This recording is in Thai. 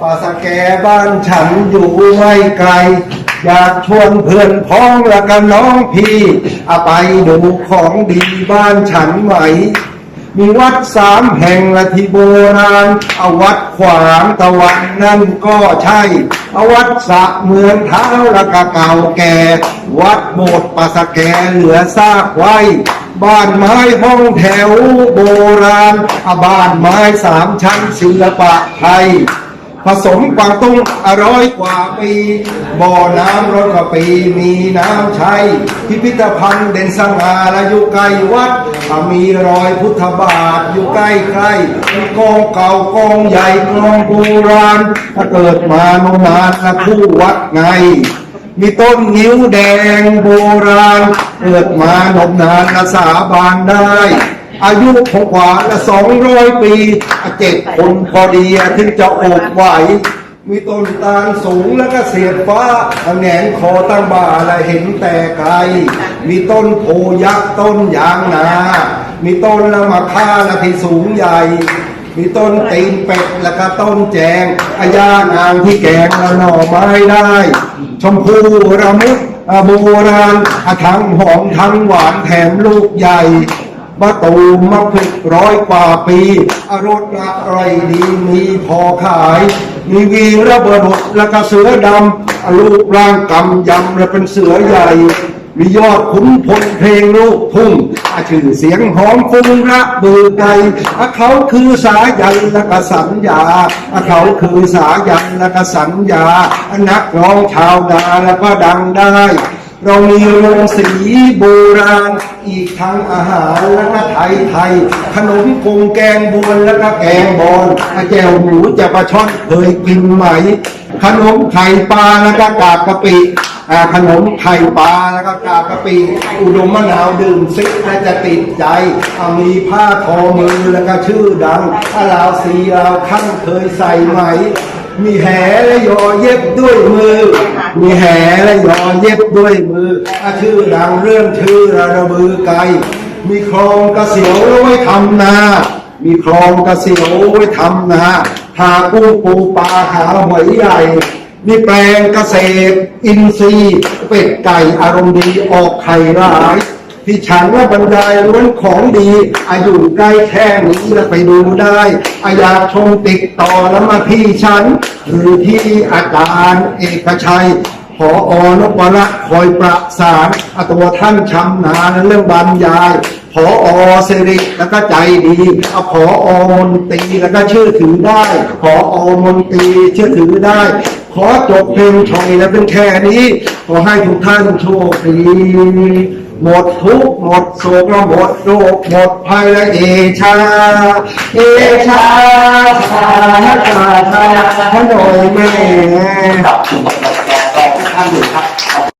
ป่าสแกบ้านฉันอยู่ไม่ไกล อยากชวนเพื่อนพ้องและกันน้องพี่เอาไปดูของดีบ้านฉันไหม มีวัดสามแห่งละที่โบราณเอาวัดขวางตะวันนั่นก็ใช่เอาวัดสะเมืองเท้าละกะเก่าแก่ วัดโบสถ์ปาสะแกเหลือซากไว้บ้านไม้ห้องแถวโบราณอาบ้านไม้สามชั้นศิลปะไทย ผสมกวางตุ้งอร่อยกว่าปี บ่อน้ำร้อยกว่าปีมีน้ำใช้ พิพิธภัณฑ์เด่นสง่าและอยู่ใกล้วัด มีรอยพุทธบาทอยู่ใกล้ใครมีกองเก่ากองใหญ่กองโบราณถ้าเกิดมานมนานและคู่วัดไงมีต้นนิ้วแดงโบราณ เกิดมานมนานและสาบานได้ อายุของกว่าละสองร้อยปีอะเจ็ดคนพอดีอะถึงจะโอบไหว มีต้นตาลสูงแล้วก็เสียดฟ้าอะแหงนคอตั้งบ่าและเห็นแต่ไกล มีต้นโพยักษ์ต้นยางนา มีต้นละมะค่าละที่สูงใหญ่ มีต้นตีนเป็ดแล้วก็ต้นแจงอาญานางที่แกงและหน่อไม้ได้ ชมพูระมุดอะโบราณอะทั้งหอมทั้งหวานแถมลูกใหญ่ มะตูมมะพริกร้อยกว่าปีอรสละไรดีมีพอขาย มีวีระเบิดดแล้วก็เสือดำอลูกร่างกำยำและเป็นเสือใหญ่ มียอดขุนพลเพลงลูกทุ่งอาชื่อเสียงหอมฟุ้งระเบือไกลอ่เขาคือสายันและก็สัญญาอะเขาคือสายันและก็สัญญา นักร้องชาวนาแล้วก็ดังได้ เรามีโรงสีโบราณอีกทั้งอาหารและก็ไทยไทยขนมกงแกงบวนแล้วก็แกงบอนแจวหมูแจวปลาช่อนเคยกินไหม ขนมไข่ปลาแล้วก็กาบกะปิขนมไข่ปลาแล้วก็กาบกะปิอุดมมะนาวดื่มซิและจะติดใจมีผ้าทอมือแล้วก็ชื่อดังอาลาวสีลาวขั้นเคยใส่ไหม มีแหและยอเย็บด้วยมือ มีแหและยอเย็บด้วยมืออาชื่อดังเรื่องชื่อระระบือไกล มีคลองกระเสียวไว้ทำนา มีคลองกระเสียวไว้ทำนาหากุ้งปูปลาหาหอยใหญ่มีแปลงเกษตร อินทรีย์เป็ดไก่อารมณ์ดีออกไข่หลาย ที่ฉันว่าบรรดายล้วนของดีอายุใกล้แค่นี้แล้วไปดูได้อาอยากชมติดต่อแล้วมาที่ฉันหรือที่อาจารย์เอกชัยพออนพละคอยประสานอตัวท่านชำนาญเรื่องบรรยายพออสิริแล้วก็ใจดีเอาพออมนตีแล้วก็เชื่อถือได้พออมนตีเชื่อถือได้ ขอจบเพลงชอยแล้วเป็นแค่นี้ ขอให้ทุกท่านโชคดี หมดทุกหมดโศกหมดโรคหมดภัยและเอชา เอชาสาธาชาพระหน่อยแม่